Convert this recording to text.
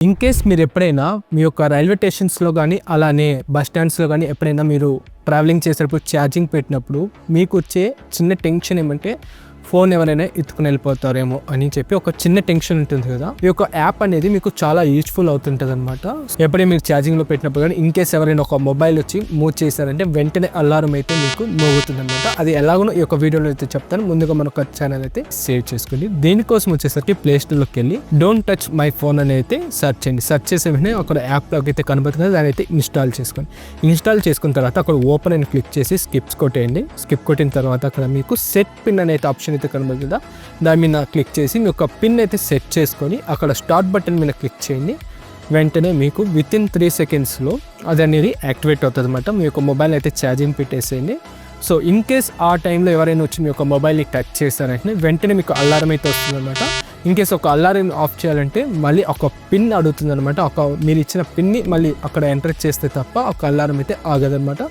In case మీరు ఎప్పుడైనా మీ యొక్క రైల్వే స్టేషన్స్లో కానీ అలానే బస్ స్టాండ్స్లో కానీ ఎప్పుడైనా మీరు ట్రావెలింగ్ చేసేటప్పుడు ఛార్జింగ్ పెట్టినప్పుడు మీకు వచ్చే చిన్న టెన్షన్ ఏమంటే ఫోన్ ఎవరైనా ఎత్తుకుని వెళ్ళిపోతారేమో అని చెప్పి ఒక చిన్న టెన్షన్ ఉంటుంది కదా. ఈ యొక్క యాప్ అనేది మీకు చాలా యూస్ఫుల్ అవుతుంటుంది అనమాట ఎప్పుడే మీరు ఛార్జింగ్లో పెట్టినప్పుడు కానీ ఇన్కేస్ ఎవరైనా ఒక మొబైల్ వచ్చి మూవ్ చేశారంటే వెంటనే అలారం అయితే మీకు మోగుతుంది అనమాట అది ఎలాగో ఈ యొక్క వీడియోలో అయితే చెప్తాను. ముందుగా మన ఒక ఛానల్ అయితే సేవ్ చేసుకోండి దీనికోసం వచ్చేసరికి ప్లే స్టోర్లోకి వెళ్ళి డోంట్ టచ్ మై ఫోన్ అని అయితే సెర్చ్ చేయండి. సెర్చ్ చేసే వెంటనే అక్కడ యాప్లోకి అయితే కనబడుతుంది. దాని అయితే ఇన్స్టాల్ చేసుకోండి. ఇన్స్టాల్ చేసుకున్న తర్వాత అక్కడ ఓపెన్ అని క్లిక్ చేసి స్కిప్స్ కొట్టేయండి. స్కిప్ కొట్టిన తర్వాత అక్కడ మీకు సెట్ పిన్ అనేది ఆప్షన్ అయితే కనబడుతుంది? దాని మీద క్లిక్ చేసి మీ యొక్క పిన్ అయితే సెట్ చేసుకొని అక్కడ స్టార్ట్ బటన్ మీద క్లిక్ చేయండి. వెంటనే మీకు విత్ ఇన్ త్రీ సెకండ్స్లో అది అనేది యాక్టివేట్ అవుతుంది అనమాట మీ యొక్క మొబైల్ అయితే ఛార్జింగ్ పెట్టేసేయండి. సో ఇన్ కేస్ ఆ టైంలో ఎవరైనా వచ్చి మీ యొక్క మొబైల్ని టచ్ చేస్తారంటే వెంటనే మీకు అలారం అయితే వస్తుంది అనమాట ఇన్ కేస్ ఒక అలారం ఆఫ్ చేయాలంటే మళ్ళీ ఒక పిన్ అడుగుతుంది అనమాట ఒక మీరు ఇచ్చిన పిన్ని మళ్ళీ అక్కడ ఎంటర్ చేస్తే తప్ప ఒక అలారం అయితే ఆగదనమాట